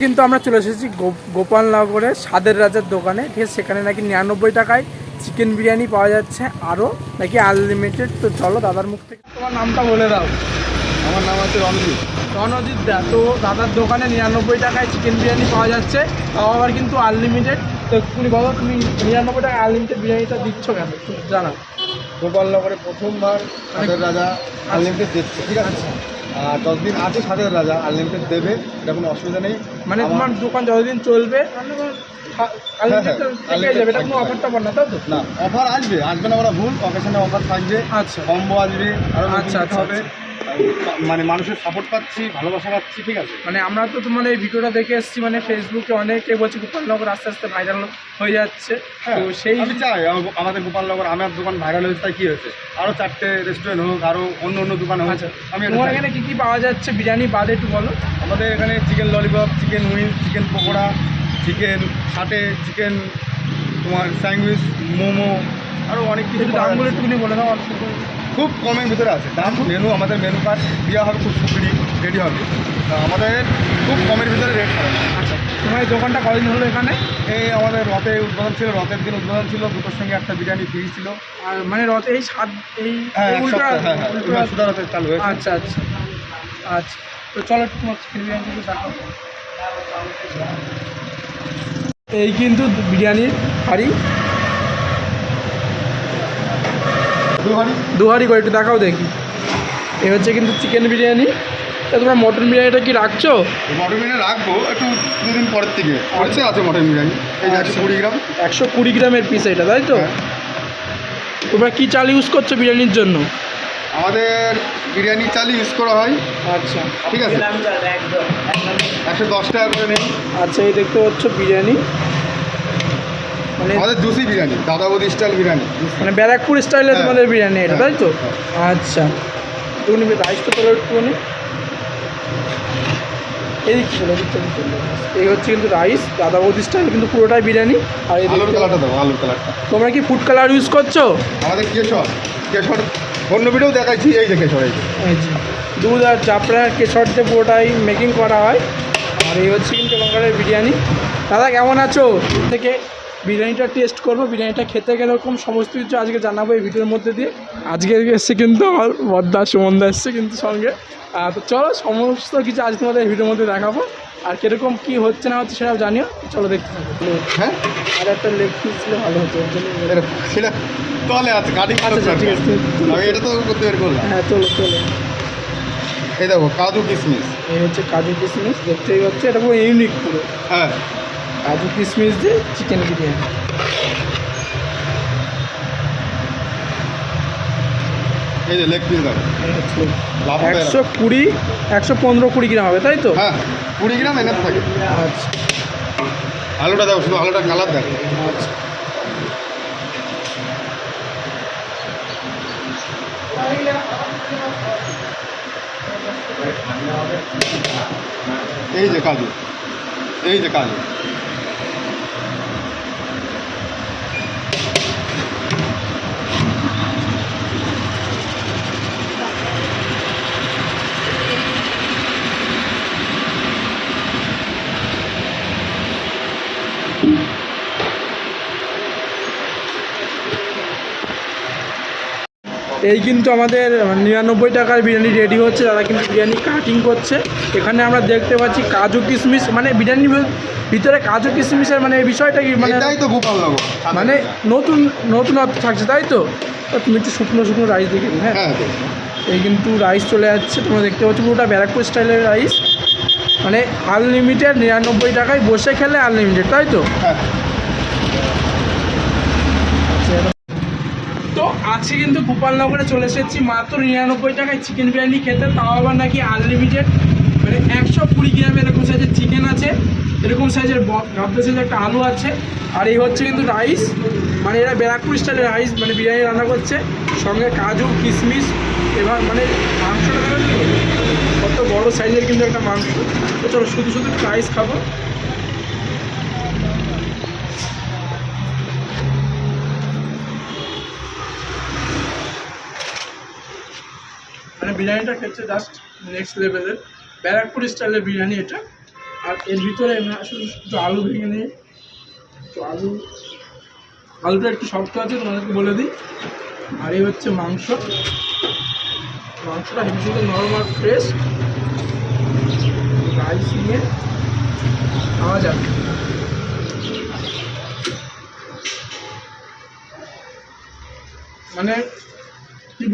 কিন্তু আমরা চলে এসেছি গো- গোপালনগরের স্বাদের রাজার দোকানে ঠিক আছে? সেখানে নাকি নিরানব্বই টাকায় চিকেন বিরিয়ানি পাওয়া যাচ্ছে আরও নাকি আনলিমিটেড তো চলো দাদার মুখ থেকে তোমার নামটা বলে দাও। আমার নাম আছে রণজিৎ। রণজিৎ দা তো দাদার দোকানে নিরানব্বই টাকায় চিকেন বিরিয়ানি পাওয়া যাচ্ছে তাও আবার কিন্তু আনলিমিটেড তো তুমি বলো তুমি নিরানব্বই টাকায় আনলিমিটেড বিরিয়ানিটা দিচ্ছ কেন? জানাও। গোপালনগরে প্রথমবার সাদের রাজা আনলিমিটেড দিচ্ছে ঠিক আছে? আর যতদিন আছে সাথে রাজা আনলিমিটেড দেবে এটা কোনো অসুবিধা নেই। মানে তোমার দোকান যতদিন চলবে হ্যাঁ, অফার টফার না তো? না অফার আসবে আসবে না ওরা ভুল অকেশনে অফার থাকবে আচ্ছা। কম্বো আসবে আরও আচ্ছা, আচ্ছা আচ্ছা, হবে। মানে মানুষের সাপোর্ট পাচ্ছি ভালোবাসা পাচ্ছি ঠিক আছে? মানে আমরা তো তোমার এই ভিডিওটা দেখে এসেছি মানে ফেসবুকে অনেকে বলছে গোপালনগর আস্তে আস্তে ভাইরাল হয়ে যাচ্ছে। হ্যাঁ, তো সেই আমি চাই আম- আমাদের গোপালনগর আমার দোকান ভাইরাল হয়েছে তাই কী হয়েছে? আরও চারটে রেস্টুরেন্ট হোক আরও অন্য অন্য দোকান হোক আচ্ছা আমি তোমার এখানে কী কী পাওয়া যাচ্ছে? বিরিয়ানি বাদে একটু বলো। আমাদের এখানে chicken lollipop chicken wings chicken pakora chicken satay chicken তোমার স্যান্ডউইচ মোমো আরও অনেক কিছু দামগুলো একটুখানি বলে দাও অল্প। খুব কমের ভিতরে আছে। দাম মেনু আমাদের মেনু কার্ড দেওয়া হবে খুব সুবিধি রেডি হবে। আমাদের খুব কমের ভিতরে রেট হবে। আচ্ছা তোমার এই দোকানটা কদিন হলো এখানে? এই আমাদের রথে উদ্বোধন ছিল রথের দিন উদ্বোধন ছিল দুটোর সঙ্গে একটা বিরিয়ানি ফ্রি ছিল। আর মানে রথ এই সাত এই হ্যাঁ এক হ্যাঁ হ্যাঁ রথের চালু হয়েছে। আচ্ছা আচ্ছা আচ্ছা। তো চলো তোমার চিকেন বিরিয়ানি দেখাও এই কিন্তু বিরিয়ানির হাড়ি। দু দু হাড়ি করে একটু দেখাও দেখি। এ হচ্ছে কিন্তু চিকেন বিরিয়ানি। তা তোমরা মটন বিরিয়ানিটা কি রাখছো? মটন বিরিয়ানি রাখব একটু দুদিন পরের থেকে পড়ছে আছে মটন বিরিয়ানি। এই যে একশো কুড়ি গ্রাম। একশো কুড়ি গ্রামের পিস এটা তাই তো? হ্যাঁ। তোমরা কী চাল ইউজ করছ বিরিয়ানির জন্য? আমাদের বিরিয়ানি চাল ইউজ করা হয়। আচ্ছা। ঠিক আছে। একশো দশ টাকা করে নেই। আচ্ছা এই দেখতে পাচ্ছ বিরিয়ানি। মানে আমাদের জুসি বিরিয়ানি দাদা বৌদি স্টাইল বিরিয়ানি। মানে ব্যারাকপুর স্টাইলে হ্যাঁ। তোমাদের বিরিয়ানি এটা হ্যাঁ, তাই তো? হ্যাঁ। আচ্ছা। একটুখানি রাইস তো তোলো একটুখানি। এই চলো এদিক থেকে এই হচ্ছে কিন্তু রাইস দাদা বৌদি স্টাইল কিন্তু পুরোটাই বিরিয়ানি। আর এই আলুর কালারটা দেবো আলুর কালারটা তোমরা কি ফুড কালার ইউজ করছ? আমাদের কেশর কেশর অন্য ভিডিও দেখাচ্ছি এই যে কেশর এই যে। দুধ আর চাপড়া কেশর দিয়ে পুরোটাই মেকিং করা হয়। আর এই হচ্ছে কিন্তু এখানকার বিরিয়ানি। দাদা কেমন আছো? থেকে বিরিয়ানিটা টেস্ট করব বিরিয়ানিটা খেতে কীরকম সমস্ত কিছু আজকে জানাব এই ভিডিওর মধ্যে দিয়ে। আজকে এসছে কিন্তু আমার বদ্দা সুমন্দা এসছে কিন্তু সঙ্গে। তো চলো সমস্ত কিছু আজ তোমাদের এই ভিডিওর মধ্যে দেখাবো। আর কীরকম কী হচ্ছে না হচ্ছে সেটাও জানিও। চলো দেখতে থাকো। হ্যাঁ? আর একটা লেগ পিস ছিল ভালো হতো। সেটা তলে আছে কাটিং আচ্ছা আচ্ছা ঠিক আছে আমি এটা তো করতে বের করলাম। হ্যাঁ চলো চলো। এই দেখো কাজু কিশমিশ। এই হচ্ছে কাজু কিশমিশ দেখতেই হচ্ছে এটা পুরো ইউনিক পুরো। হ্যাঁ। কাজু কিশমিশ দিয়ে চিকেন বিরিয়ানি। একশো কুড়ি একশো পনেরো কুড়ি গ্রাম হবে তাই তো? হ্যাঁ কুড়ি গ্রাম এনার থাকে। আচ্ছা। আলুটা দেখো শুধু আলুটা কালার দেখো। আচ্ছা এই যে কাজু এই যে কাজু। এই কিন্তু আমাদের নিরানব্বই টাকার বিরিয়ানি রেডি হচ্ছে তারা কিন্তু বিরিয়ানি কাটিং করছে। এখানে আমরা দেখতে পাচ্ছি কাজু কিশমিশ মানে বিরিয়ানি ভিতরে কাজু কিশমিশের মানে এই বিষয়টা কি মানে তাই তো গোপাল মানে নতুন নতুনত্ব থাকছে তাই তো? তুমি একটু শুকনো শুকনো রাইস দেখে হ্যাঁ? হ্যাঁ এই কিন্তু রাইস চলে যাচ্ছে তোমরা দেখতে পাচ্ছ পুরোটা ব্যারাকপুর স্টাইলের রাইস মানে আনলিমিটেড নিরানব্বই টাকায় বসে খেলে আনলিমিটেড তাই তো? হ্যাঁ তো আজকে কিন্তু গোপালনগরে চলে এসেছি। মাত্র নিরানব্বই টাকায় চিকেন বিরিয়ানি খেতে। তাও আবার নাকি আনলিমিটেড মানে একশো কুড়ি গ্রাম এরকম সাইজের চিকেন আছে। এরকম সাইজের গাবদা সাইজের একটা আলু আছে। আর এই হচ্ছে কিন্তু রাইস মানে এরা ব্যারাকপুর স্টাইলের রাইস মানে বিরিয়ানি রান্না করছে। সঙ্গে কাজু, কিশমিশ, এবার মানে মাংসটা কত বড় সাইজের কিন্তু একটা মাংস। তো চলো শুধু শুধু রাইস খাব। বিরিয়ানিটা খেচ্ছে জাস্ট নেক্সট লেভেলের ব্যারাকপুর স্টাইলের বিরিয়ানি এটা। আর এর ভিতরে আসলে একটু আলু ভেঙে নিয়ে, একটু আলু, আলুটা একটু শক্ত আছে, তোমাদেরকে বলে দিই। আর এই হচ্ছে মাংস। মাংসটা হেভি সুন্দর নরম আর ফ্রেশ রাইস নিয়ে খাওয়া যাবে। মানে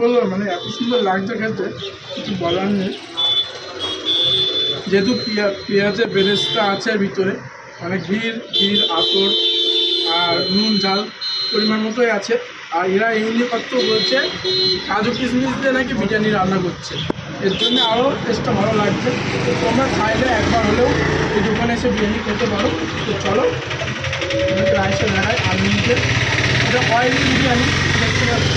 বলব মানে এত সুন্দর লাগছে খেতে, কিছু বলার নেই। যেহেতু পেঁয়া, পেঁয়াজের বেরেস্তা আছে ভিতরে মানে ঘির ঘির, আতর আর নুন, ঝাল পরিমাণ মতোই আছে। আর এরা ইউনিকত্ব বলছে, কাজু কিশমিশ দিয়ে নাকি বিরিয়ানি রান্না করছে। এর জন্য আরও টেস্টটা ভালো লাগছে। তোমরা খাইলে একবার হলেও এই দোকানে এসে বিরিয়ানি খেতে পারো। তো চলো তোমাকে রাইসে দেখায় আনলিমিটেড এটা অয়েলি বিরিয়ানি, দেখতে পাচ্ছ।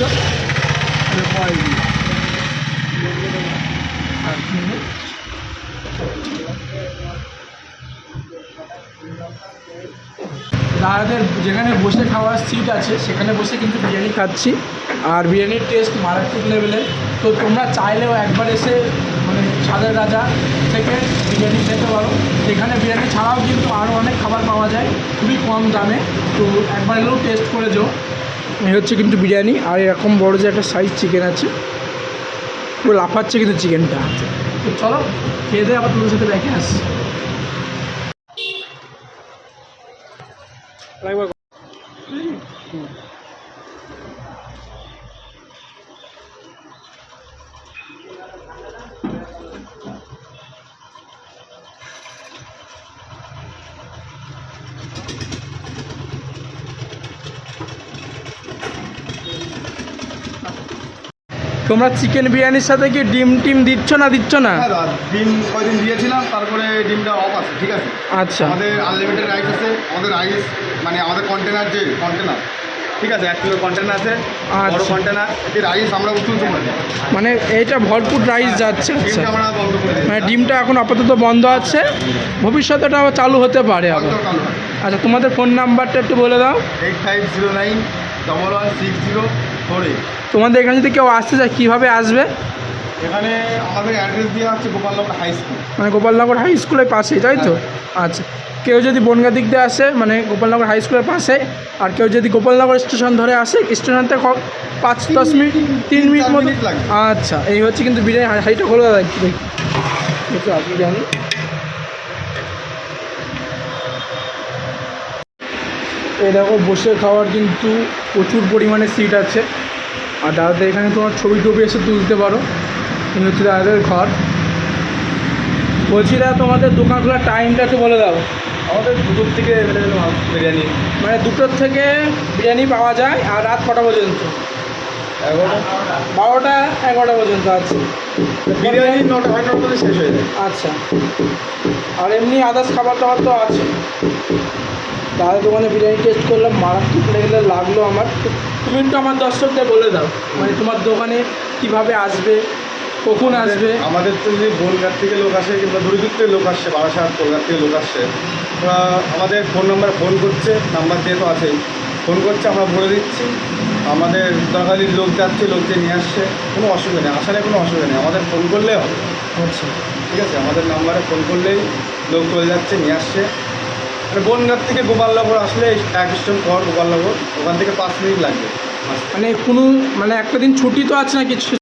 দাদাদের যেখানে বসে খাওয়ার সিট আছে, সেখানে বসে কিন্তু বিরিয়ানি খাচ্ছি। আর বিরিয়ানির টেস্ট মারাত্মক লেভেলের তো তোমরা চাইলেও একবার এসে মানে ছাদের রাজা থেকে বিরিয়ানি খেতে পারো। সেখানে বিরিয়ানি ছাড়াও কিন্তু আরও অনেক খাবার পাওয়া যায়, খুবই কম দামে। তো একবার এলেও টেস্ট করে যাও। এই হচ্ছে কিন্তু বিরিয়ানি, আর এরকম বড় যে একটা সাইজ চিকেন আছে, পুরো লাফাচ্ছে কিন্তু চিকেনটা চলো, খেয়ে দেয় আবার তোমাদের সাথে দেখে আসছি তোমরা চিকেন বিরিয়ানির সাথে কি ডিম টিম দিচ্ছ না দিচ্ছ না? হ্যাঁ ডিম কয়দিন দিয়েছিলাম তারপরে ডিমটা অফ আছে ঠিক আছে? আচ্ছা। আমাদের আনলিমিটেড রাইস আছে আমাদের রাইস মানে আমাদের কন্টেনার যে কন্টেনার ঠিক আছে? এক কিলো কন্টেনার আছে বড়। কন্টেনার এই রাইস আমরা উঁচু উঁচু করে মানে এইটা ভরপুর রাইস যাচ্ছে আচ্ছা। মানে ডিমটা এখন আপাতত বন্ধ আছে ভবিষ্যতে এটা চালু হতে পারে আবার। আচ্ছা তোমাদের ফোন নাম্বারটা একটু বলে দাও। Eight five zero nine double one six zero four তোমাদের এখানে যদি কেউ আসতে চায় কীভাবে আসবে? এখানে আমাদের অ্যাড্রেস দেওয়া হচ্ছে গোপালনগর হাই স্কুল মানে গোপালনগর হাই স্কুলের পাশেই তাই তো? আচ্ছা। কেউ যদি বনগা দিক দিয়ে আসে মানে গোপালনগর হাই স্কুলের পাশে আর কেউ যদি গোপালনগর স্টেশন ধরে আসে স্টেশন থেকে পাঁচ দশ মিনিট তিন মিনিট মতো আচ্ছা এই হচ্ছে কিন্তু বিরিয়ানি হাইটা খোলা দেখি একটু আপনি জানি। দেখো বসে খাওয়ার কিন্তু প্রচুর পরিমাণে সিট আছে। আর দাদাদের এখানে তোমার ছবি টবি এসে তুলতে পারো। এই হচ্ছে দাদাদের ঘর। বলছি দাদা তোমাদের দোকান খোলার টাইমটা একটু বলে দাও। আমাদের দুটোর থেকে বিরিয়ানি। মানে দুটোর থেকে বিরিয়ানি পাওয়া যায় আর রাত কটা পর্যন্ত? এগারোটা। বারোটা এগারোটা পর্যন্ত আছে। বিরিয়ানি নটা নটার মধ্যে শেষ হয়ে যায়। আচ্ছা। আর এমনি আদার্স খাবার টাবার তো আছে। তাহলে দোকানে বিরিয়ানি টেস্ট করলাম মারাত্মক লেগে লাগল আমার। তুমি একটু আমার দর্শকদের বলে দাও মানে তোমার দোকানে কীভাবে আসবে কখন আসবে? আমাদের তো যদি বনগাঁ থেকে লোক আসে কিংবা দূর দূর থেকে লোক আসছে বারাসাত কলকাতা থেকে লোক আসছে আমাদের ফোন নাম্বার ফোন করছে নাম্বার যেহেতু আছেই। ফোন করছে আমরা বলে দিচ্ছি। আমাদের দরকারির লোক যাচ্ছে লোক যে নিয়ে আসছে কোনো অসুবিধা নেই আসার কোনো অসুবিধা নেই আমাদের ফোন করলে হবে। আচ্ছা। ঠিক আছে আমাদের নাম্বারে ফোন করলেই লোক চলে যাচ্ছে নিয়ে আসছে। মানে বনগাঁ থেকে গোপালনগর আসলে এক স্টেশন পর গোপালনগর, ওখান থেকে পাঁচ মিনিট লাগবে। মানে কোনো মানে একটা দিন ছুটি তো আছে না কিছু